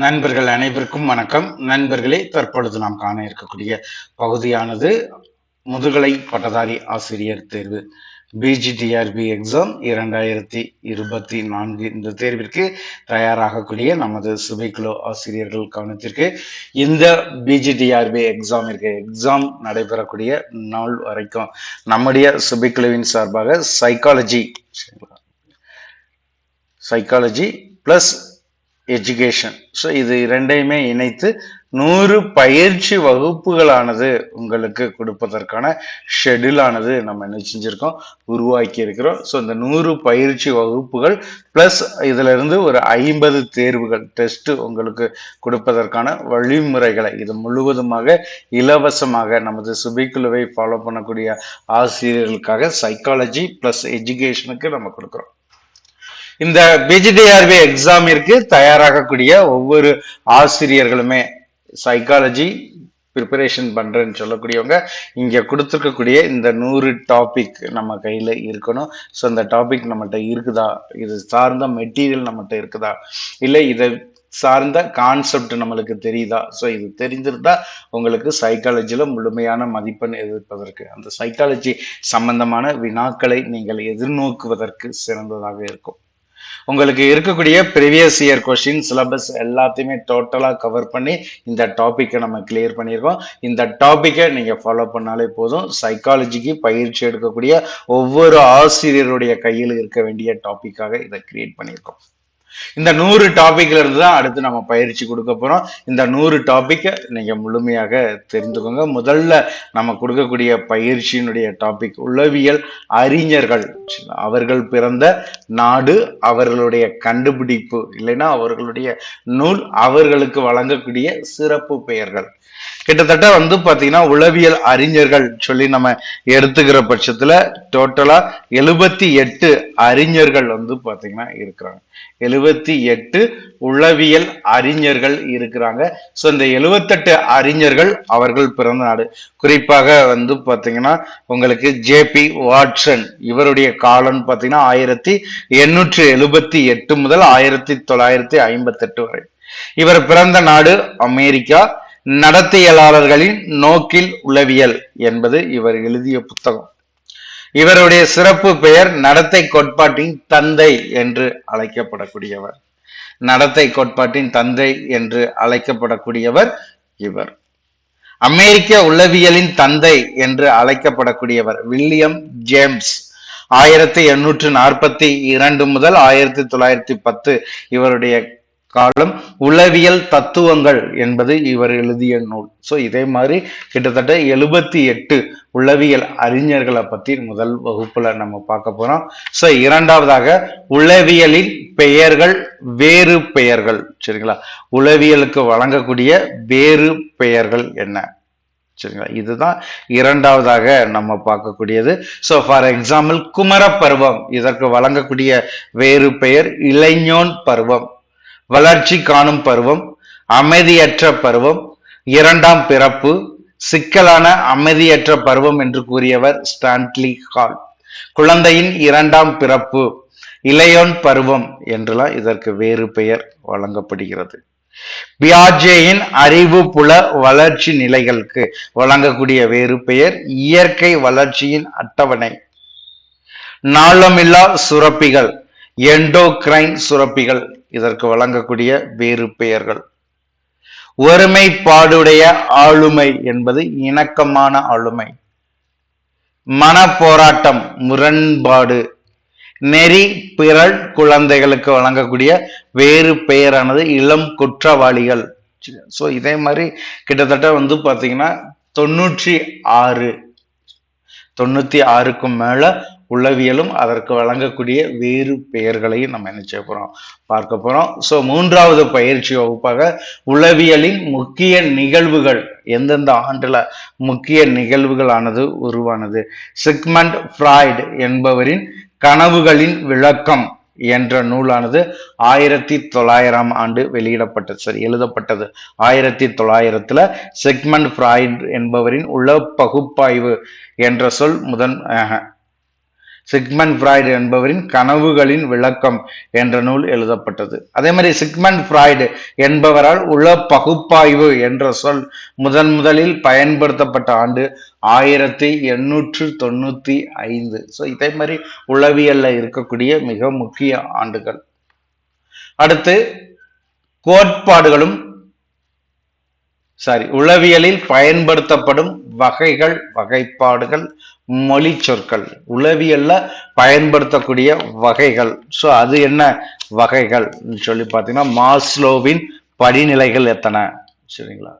நண்பர்கள் அனைவருக்கும் வணக்கம். நண்பர்களே தற்பொழுது நாம் காண இருக்கக்கூடிய பகுதியானது முதுகலை பட்டதாரி ஆசிரியர் தேர்வு. பிஜிடிஆர்பி எக்ஸாம் இரண்டாயிரத்தி இருபத்தி நான்கு இந்த தேர்விற்கு தயாராகக்கூடிய நமது சுபைக்குழு ஆசிரியர்கள் கவனத்திற்கு இந்த பிஜிடிஆர்பி எக்ஸாமிற்கு எக்ஸாம் நடைபெறக்கூடிய நாள் வரைக்கும் நம்முடைய சுபைக்குழுவின் சார்பாக psychology psychology plus education so இது இரண்டையுமே இணைத்து நூறு பயிற்சி வகுப்புகளானது உங்களுக்கு கொடுப்பதற்கான ஷெடியூலானது நம்ம என்ன செஞ்சுருக்கோம்? உருவாக்கி இருக்கிறோம். ஸோ இந்த நூறு பயிற்சி வகுப்புகள் ப்ளஸ் இதிலிருந்து ஒரு ஐம்பது தேர்வுகள் டெஸ்ட்டு உங்களுக்கு கொடுப்பதற்கான வழிமுறைகளை இது முழுவதுமாக இலவசமாக நமது சுபிக்குழுவை ஃபாலோ பண்ணக்கூடிய ஆசிரியர்களுக்காக சைக்காலஜி ப்ளஸ் எஜுகேஷனுக்கு நம்ம கொடுக்குறோம். இந்த பிஜிடிஆர்பி எக்ஸாமிற்கு தயாராகக்கூடிய ஒவ்வொரு ஆசிரியர்களுமே சைக்காலஜி ப்ரிப்பரேஷன் பண்ணுறேன்னு சொல்லக்கூடியவங்க இங்கே கொடுத்துருக்கக்கூடிய இந்த நூறு டாபிக் நம்ம கையில் இருக்கணும். ஸோ இந்த டாபிக் நம்மகிட்ட இருக்குதா? இது சார்ந்த மெட்டீரியல் நம்மகிட்ட இருக்குதா? இல்லை இதை சார்ந்த கான்செப்ட் நம்மளுக்கு தெரியுதா? ஸோ இது தெரிஞ்சிருந்தா உங்களுக்கு சைக்காலஜியில் முழுமையான மதிப்பெண் எதிர்ப்பதற்கு அந்த சைக்காலஜி சம்பந்தமான வினாக்களை நீங்கள் எதிர்நோக்குவதற்கு சிறந்ததாக இருக்கும். உங்களுக்கு இருக்கக்கூடிய ப்ரீவியஸ் இயர் கொஸ்டின் சிலபஸ் எல்லாத்தையுமே டோட்டலாக கவர் பண்ணி இந்த டாப்பிக்கை நம்ம கிளியர் பண்ணியிருக்கோம். இந்த டாப்பிக்கை நீங்கள் ஃபாலோ பண்ணாலே போதும். சைக்காலஜிக்கு பயிற்சி எடுக்கக்கூடிய ஒவ்வொரு ஆசிரியருடைய கையில் இருக்க வேண்டிய டாப்பிக்காக இதை கிரியேட் பண்ணியிருக்கோம். இந்த நூறு டாபிக்ல இருந்து தான் அடுத்து நம்ம பயிற்சி கொடுக்க போறோம். இந்த நூறு டாபிக்கை நீங்க முழுமையாக தெரிந்துக்கோங்க. முதல்ல நம்ம கொடுக்கக்கூடிய பயிற்சியினுடைய டாபிக் உளவியல் அறிஞர்கள். அவர்கள் பிறந்த நாடு அவர்களுடைய கண்டுபிடிப்பு இல்லைன்னா அவர்களுடைய நூல் அவர்களுக்கு வழங்கக்கூடிய சிறப்பு பெயர்கள். கிட்டத்தட்ட வந்து பாத்தீங்கன்னா உளவியல் அறிஞர்கள் சொல்லி நம்ம எடுத்துக்கிற பட்சத்துல டோட்டலா எழுபத்தி எட்டு அறிஞர்கள் வந்து பாத்தீங்கன்னா இருக்கிறாங்க. எழுபத்தி எட்டு உளவியல் அறிஞர்கள் இருக்கிறாங்க. ஸோ இந்த எழுபத்தெட்டு அறிஞர்கள் அவர்கள் பிறந்த நாடு. குறிப்பாக வந்து பாத்தீங்கன்னா உங்களுக்கு ஜேபி வாட்சன் இவருடைய காலம் பாத்தீங்கன்னா ஆயிரத்தி எண்ணூற்றி எழுபத்தி எட்டு முதல் ஆயிரத்தி தொள்ளாயிரத்தி ஐம்பத்தி எட்டு வரை. இவர் பிறந்த நாடு அமெரிக்கா. நடத்தியலாளர்களின் நோக்கில் உளவியல் என்பது இவர் எழுதிய புத்தகம். இவருடைய சிறப்பு பெயர் நடத்தை கோட்பாட்டின் தந்தை என்று அழைக்கப்படக்கூடியவர். நடத்தை கோட்பாட்டின் தந்தை என்று அழைக்கப்படக்கூடியவர் இவர். அமெரிக்க உளவியலின் தந்தை என்று அழைக்கப்படக்கூடியவர் வில்லியம் ஜேம்ஸ். ஆயிரத்தி எண்ணூற்று நாற்பத்தி இரண்டு முதல் ஆயிரத்தி தொள்ளாயிரத்தி பத்து இவருடைய காலம் உளவியல் தத்துவங்கள் என்பது இவர் எழுதிய நூல். ஸோ இதே மாதிரி கிட்டத்தட்ட எழுபத்தி எட்டு உளவியல் அறிஞர்களை பற்றி முதல் வகுப்பில் நம்ம பார்க்க போகிறோம் ஸோ இரண்டாவதாக உளவியலின் பெயர்கள் வேறு பெயர்கள். சரிங்களா? உளவியலுக்கு வழங்கக்கூடிய வேறு பெயர்கள் என்ன? சரிங்களா? இதுதான் இரண்டாவதாக நம்ம பார்க்கக்கூடியது. ஸோ ஃபார் எக்ஸாம்பிள் குமர பருவம் இதற்கு வழங்கக்கூடிய வேறு பெயர் இளைஞோன் பருவம். வளர்ச்சி காணும் பருவம் அமைதியற்ற பருவம் இரண்டாம் பிறப்பு சிக்கலான அமைதியற்ற பருவம் என்று கூறியவர் ஸ்டான்லி ஹால். குழந்தையின் இரண்டாம் பிறப்பு இளையோன் பருவம் என்றெல்லாம் இதற்கு வேறு பெயர் வழங்கப்படுகிறது. பியாஜேயின் அறிவு புல வளர்ச்சி நிலைகளுக்கு வழங்கக்கூடிய வேறு பெயர் இயற்கை வளர்ச்சியின் அட்டவணை. நாளமில்லா சுரப்பிகள் எண்டோக்ரைன் சுரப்பிகள் இதற்கு வழங்கக்கூடிய வேறு பெயர்கள். ஒருமைப்பாடுடைய ஆளுமை என்பது இணக்கமான ஆளுமை. மன போராட்டம் முரண்பாடு நெறி பிறல் குழந்தைகளுக்கு வழங்கக்கூடிய வேறு பெயரானது இளம் குற்றவாளிகள். ஸோ இதே மாதிரி கிட்டத்தட்ட வந்து பார்த்தீங்கன்னா தொண்ணூற்றி ஆறு தொண்ணூத்தி ஆறுக்கும் மேல உளவியலும் அதற்கு வழங்கக்கூடிய வேறு பெயர்களையும் நம்ம என்ன செய்ய பார்க்க போகிறோம் ஸோ மூன்றாவது பயிற்சி வகுப்பாக உளவியலின் முக்கிய நிகழ்வுகள் எந்தெந்த ஆண்டில் முக்கிய நிகழ்வுகளானது உருவானது? சிக்மண்ட் ஃப்ராய்டு என்பவரின் கனவுகளின் விளக்கம் என்ற நூலானது ஆயிரத்தி தொள்ளாயிரம் ஆண்டு வெளியிடப்பட்டது. சரி எழுதப்பட்டது. ஆயிரத்தி தொள்ளாயிரத்துல செக்மண்ட் ஃப்ராய்ட் என்பவரின் உள பகுப்பாய்வு என்ற சொல் முதன் சிக்மன் ஃப்ராய்டு என்பவரின் கனவுகளின் விளக்கம் என்ற நூல் எழுதப்பட்டது. அதே மாதிரி சிக்மன் ஃப்ராய்டு என்பவரால் உள பகுப்பாய்வு என்ற சொல் முதன் முதலில் பயன்படுத்தப்பட்ட ஆண்டு ஆயிரத்தி எண்ணூற்று தொண்ணூற்றி ஐந்து. ஸோ இதே மாதிரி உளவியலில் இருக்கக்கூடிய மிக முக்கிய ஆண்டுகள். அடுத்து கோட்பாடுகளும் சாரி உளவியலில் பயன்படுத்தப்படும் வகைகள் வகைப்பாடுகள் மொழி சொற்கள் உளவியல்ல பயன்படுத்தக்கூடிய வகைகள். ஸோ அது என்ன வகைகள் சொல்லி பார்த்தீங்கன்னா மாஸ்லோவின் படிநிலைகள் எத்தனை? சரிங்களா?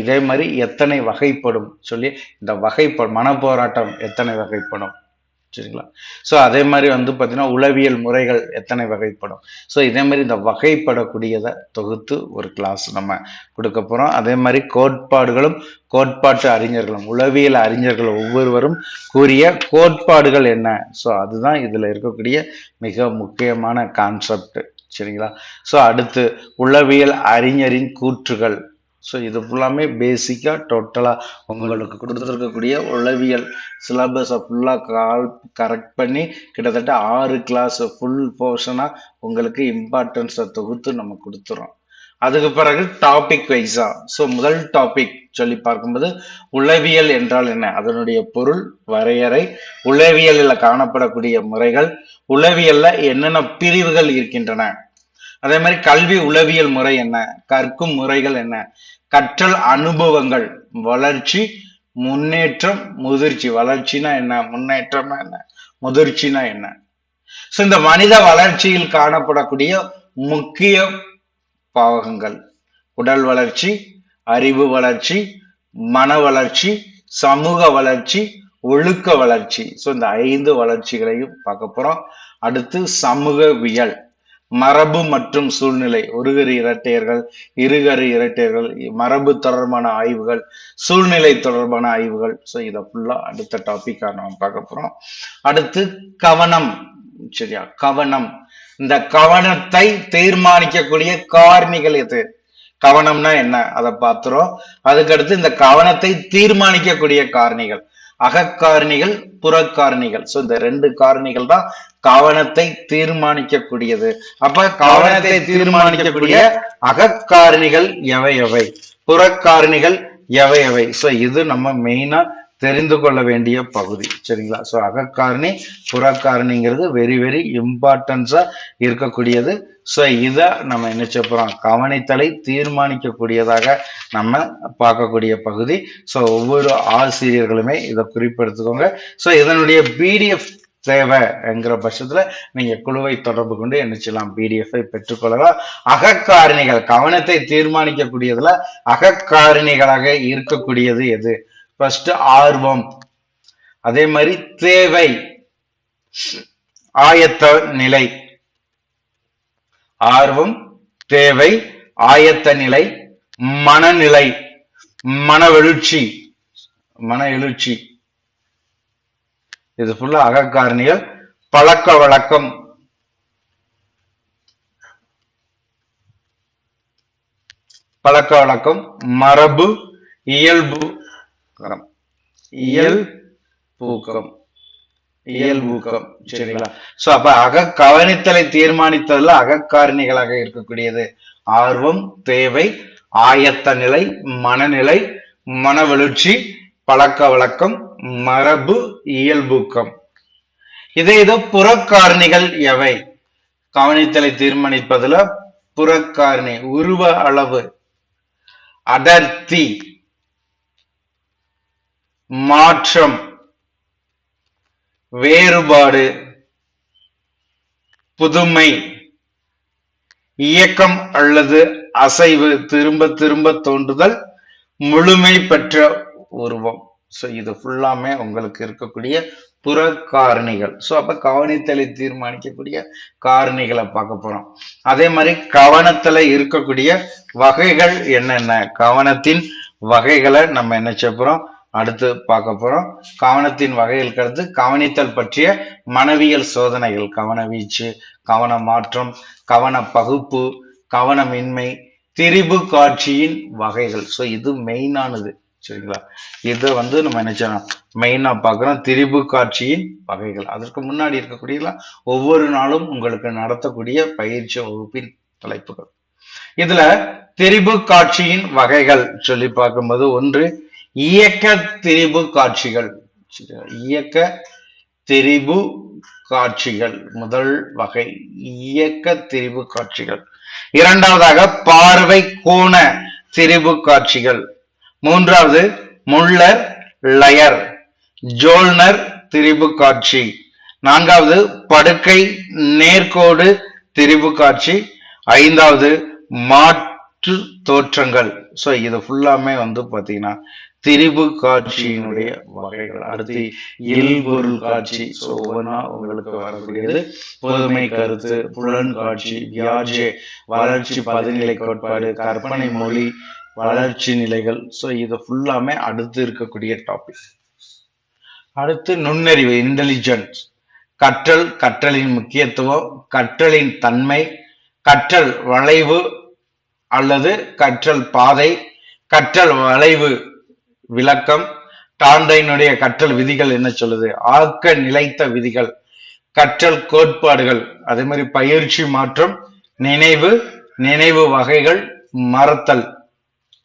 இதே மாதிரி எத்தனை வகைப்படும் சொல்லி இந்த வகைப்படும் மனப்போராட்டம் எத்தனை வகைப்படும்? சரிங்களா? ஸோ அதே மாதிரி வந்து பார்த்தீங்கன்னா உளவியல் முறைகள் எத்தனை வகைப்படும்? ஸோ இதே மாதிரி இந்த வகைப்படக்கூடியதை தொகுத்து ஒரு கிளாஸ் நம்ம கொடுக்க போகிறோம் அதே மாதிரி கோட்பாடுகளும் கோட்பாட்டு அறிஞர்களும் உளவியல் அறிஞர்கள் ஒவ்வொருவரும் கூறிய கோட்பாடுகள் என்ன? ஸோ அதுதான் இதில் இருக்கக்கூடிய மிக முக்கியமான கான்செப்ட் சரிங்களா? ஸோ அடுத்து உளவியல் அறிஞரின் கூற்றுகள். ஸோ இது ஃபுல்லாமே பேசிக்காக டோட்டலாக உங்களுக்கு கொடுத்துருக்கக்கூடிய உளவியல் சிலபஸை ஃபுல்லாக கால் கரெக்ட் பண்ணி கிட்டத்தட்ட ஆறு கிளாஸ் ஃபுல் போர்ஷனாக உங்களுக்கு இம்பார்ட்டன்ஸை தொகுத்து நம்ம கொடுத்துறோம். அதுக்கு பிறகு டாபிக் வைஸா ஸோ முதல் டாபிக் சொல்லி பார்க்கும்போது உளவியல் என்றால் என்ன? அதனுடைய பொருள் வரையறை உளவியலில் காணப்படக்கூடிய முறைகள் உளவியலில் என்னென்ன பிரிவுகள் இருக்கின்றன? அதே மாதிரி கல்வி உளவியல் முறை என்ன? கற்கும் முறைகள் என்ன? கற்றல் அனுபவங்கள் வளர்ச்சி முன்னேற்றம் முதிர்ச்சி. வளர்ச்சினா என்ன? முன்னேற்றம்னா என்ன? முதிர்ச்சினா என்ன? ஸோ இந்த மனித வளர்ச்சியில் காணப்படக்கூடிய முக்கிய பாவகங்கள் உடல் வளர்ச்சி அறிவு வளர்ச்சி மன வளர்ச்சி சமூக வளர்ச்சி ஒழுக்க வளர்ச்சி. ஸோ இந்த ஐந்து வளர்ச்சிகளையும் பார்க்க போறோம். அடுத்து சமூகவியல். மரபு மற்றும் சூழ்நிலை. ஒருகரு இரட்டையர்கள் இருகரு இரட்டையர்கள் மரபு தொடர்பான ஆய்வுகள் சூழ்நிலை தொடர்பான ஆய்வுகள். ஸோ இதை ஃபுல்லா அடுத்த டாப்பிக்காக நாம் பார்க்க போறோம். அடுத்து கவனம். சரியா? கவனம். இந்த கவனத்தை தீர்மானிக்கக்கூடிய காரணிகள் எது? கவனம்னா என்ன? அதை பார்த்துறோம். அதுக்கடுத்து இந்த கவனத்தை தீர்மானிக்கக்கூடிய காரணிகள். அகக்காரணிகள் புறக்காரணிகள். சோ இந்த ரெண்டு காரணிகள் தான் கவனத்தை தீர்மானிக்கக்கூடியது. அப்ப கவனத்தை தீர்மானிக்கக்கூடிய அகக்காரணிகள் எவை எவை? புறக்காரணிகள் எவை எவை? சோ இது நம்ம மெயினா தெரிந்து கொள்ள வேண்டிய பகுதி சரிங்களா? ஸோ அகக்காரணி புறக்காரணிங்கிறது வெரி வெரி இம்பார்ட்டன்ஸா இருக்கக்கூடியது. ஸோ இதை நம்ம என்ன போகிறோம் கவனித்தலை தீர்மானிக்கக்கூடியதாக நம்ம பார்க்கக்கூடிய பகுதி. ஸோ ஒவ்வொரு ஆசிரியர்களுமே இதை குறிப்பெடுத்துக்கோங்க. ஸோ இதனுடைய பிடிஎஃப் தேவைங்கிற பட்சத்துல நீங்கள் குழுவை தொடர்பு கொண்டு என்ன செய்யலாம்? பிடிஎஃப் பெற்றுக்கொள்ளலாம். அகக்காரணிகள் கவனத்தை தீர்மானிக்கக்கூடியதுல அகக்காரணிகளாக இருக்கக்கூடியது எது? ஃபர்ஸ்ட் ஆர்வம். அதே மாதிரி தேவை. ஆயத்த நிலை. ஆர்வம் தேவை ஆயத்த நிலை மனநிலை மனவெழுச்சி மன எழுச்சி. இது ஃபுல்லா அகக்காரணிகள் பழக்க வழக்கம். பழக்க வழக்கம் மரபு இயல்பு. இயல் பூக்கம். இயல்பூக்கம் சரிங்களா? சோ அப்ப அக கவனித்தலை தீர்மானித்ததுல அகக்காரணிகளாக இருக்கக்கூடியது. ஆர்வம் தேவை ஆயத்த நிலை மனநிலை மனவெழுச்சி பழக்க வழக்கம் மரபு இயல்பூக்கம் இதே இது புறக்காரணிகள் எவை? கவனித்தலை தீர்மானிப்பதுல புறக்காரணி உருவ அளவு அடர்த்தி மாற்றம் வேறுபாடு புதுமை இயக்கம் அல்லது அசைவு திரும்ப திரும்ப தோன்றுதல் முழுமை பெற்ற உருவம். ஸோ இது ஃபுல்லாமே உங்களுக்கு இருக்கக்கூடிய புற காரணிகள். ஸோ அப்போ கவனித்தலை தீர்மானிக்கக்கூடிய காரணிகளை பார்க்க போறோம். அதே மாதிரி கவனத்துல இருக்கக்கூடிய வகைகள் என்னென்ன? கவனத்தின் வகைகளை நம்ம என்ன செய்ய போறோம்? அடுத்து பார்க்க போறோம். கவனத்தின் வகையில் கருத்து கவனித்தல் பற்றிய மனவியல் சோதனைகள். கவன வீச்சு கவன மாற்றம் கவன பகுப்பு கவனமின்மை திரிபு காட்சியின் வகைகள். ஸோ இது மெயினானது சரிங்களா? இதை வந்து நம்ம என்ன மெயினா பார்க்குறோம். திரிபு காட்சியின் வகைகள். அதற்கு முன்னாடி இருக்கக்கூடியலாம் ஒவ்வொரு நாளும் உங்களுக்கு நடத்தக்கூடிய பயிற்சி வகுப்பின் தலைப்புகள். இதுல திரிபு காட்சியின் வகைகள் சொல்லி பார்க்கும்போது ஒன்று இயக்க திரிபு காட்சிகள். இயக்க திரிபு காட்சிகள். முதல் வகை இயக்க திரிபு காட்சிகள். இரண்டாவதாக பார்வை கோண திரிபு காட்சிகள். மூன்றாவது முள்ளர் லயர் ஜோல்னர் திரிபு காட்சி. நான்காவது படுக்கை நேர்கோடு திரிபு காட்சி. ஐந்தாவது மாற்று தோற்றங்கள். ஸோ இது ஃபுல்லாமே வந்து பார்த்தீங்கன்னா திரிபு காட்சியினுடைய வகைகள். அடுத்து இல்பொருள் காட்சி. ஸோ ஒவ்வொன்றா உங்களுக்கு வரக்கூடியது. புதுமை கருத்து புலன் காட்சி வியாஜே வளர்ச்சி பதிநிலை கோட்பாடு கற்பனை மொழி வளர்ச்சி நிலைகள். ஸோ இது ஃபுல்லாமே அடுத்து இருக்கக்கூடிய டாபிக் அடுத்து நுண்ணறிவு இன்டெலிஜென்ஸ் கற்றல் கற்றலின் முக்கியத்துவம் கற்றலின் தன்மை கற்றல் வளைவு அல்லது கற்றல் பாதை கற்றல் வளைவு விளக்கம் டாண்டைனுடைய கற்றல் விதிகள் என்ன சொல்லுது? ஆக்க நிலைத்த விதிகள் கற்றல் கோட்பாடுகள் அதே மாதிரி பயிற்சி மாற்றம் நினைவு நினைவு வகைகள் மறத்தல்.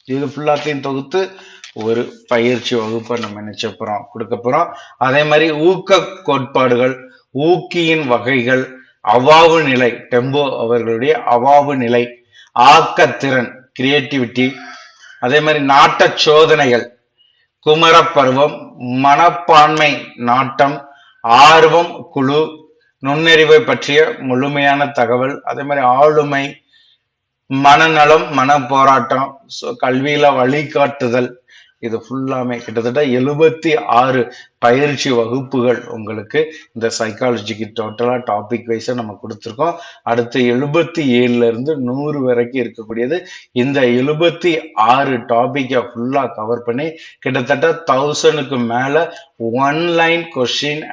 இது ஃபுல்லாத்தையும் தொகுத்து ஒரு பயிற்சி வகுப்பை நம்ம நினைச்ச போறோம்? கொடுக்க போறோம். அதே மாதிரி ஊக்க கோட்பாடுகள் ஊக்கியின் வகைகள் அவாவு நிலை டெம்போ அவர்களுடைய அவாவு நிலை ஆக்கத்திறன் கிரியேட்டிவிட்டி அதே மாதிரி நாட்ட சோதனைகள். குமரப்பருவம் மனப்பான்மை நாட்டம் ஆர்வம் குழு நுண்ணறிவை பற்றிய முழுமையான தகவல். அதே மாதிரி ஆளுமை மனநலம் மன போராட்டம் கல்வியில வழிகாட்டுதல். இது ஃபுல்லாமே கிட்டத்தட்ட எழுபத்தி ஆறு பயிற்சி வகுப்புகள் உங்களுக்கு இந்த சைக்காலஜிக்கு டோட்டலாக டாபிக் வைஸாக நம்ம கொடுத்துருக்கோம். அடுத்து எழுபத்தி ஏழுலேருந்து நூறு வரைக்கும் இருக்கக்கூடியது. இந்த எழுபத்தி ஆறு டாப்பிக்கை ஃபுல்லாக கவர் பண்ணி கிட்டத்தட்ட தௌசண்ட்க்கு மேலே ஒன் லைன்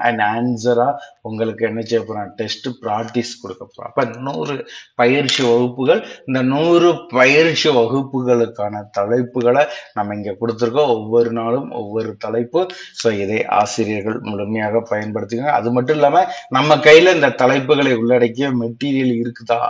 அண்ட் ஆன்சராக உங்களுக்கு என்ன செய்ய போகிறோம் டெஸ்ட் ப்ராக்டிஸ் கொடுக்க போகிறோம் அப்போ நூறு பயிற்சி வகுப்புகள் இந்த நூறு பயிற்சி வகுப்புகளுக்கான தலைப்புகளை நம்ம இங்கே கொடுத்துருக்கோம். ஒவ்வொரு நாளும் ஒவ்வொரு தலைப்பு. ஸோ இதை ஆசிரியர்கள் முழுமையாக பயன்படுத்துங்க அது மட்டும் இல்லாம நம்ம கையில இந்த தலைப்புகளை உள்ளடக்கிய மெட்டீரியல் இருக்குதா?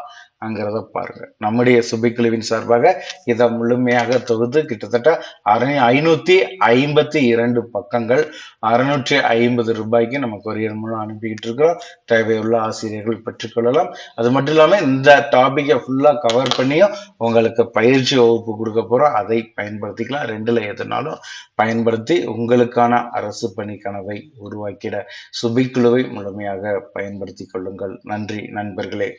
அங்கிறத பாருங்க. நம்முடைய சுபிக்குழுவின் சார்பாக இதை முழுமையாக தொகுத்து கிட்டத்தட்ட அரை ஐநூத்தி ஐம்பத்தி இரண்டு பக்கங்கள் அறுநூற்றி ஐம்பது ரூபாய்க்கு நம்ம கொரியர் மூலம் அனுப்பிக்கிட்டு இருக்கிறோம். தேவையுள்ள ஆசிரியர்கள் பெற்றுக்கொள்ளலாம் அது மட்டும் இல்லாம இந்த டாபிக்கை ஃபுல்லா கவர் பண்ணியும் உங்களுக்கு பயிற்சி வகுப்பு கொடுக்க போறோம். அதை பயன்படுத்திக்கலாம். ரெண்டுல எதுனாலும் பயன்படுத்தி உங்களுக்கான அரசு பணி கனவை உருவாக்கிட சுபிக்குழுவை முழுமையாக பயன்படுத்தி கொள்ளுங்கள். நன்றி நண்பர்களே.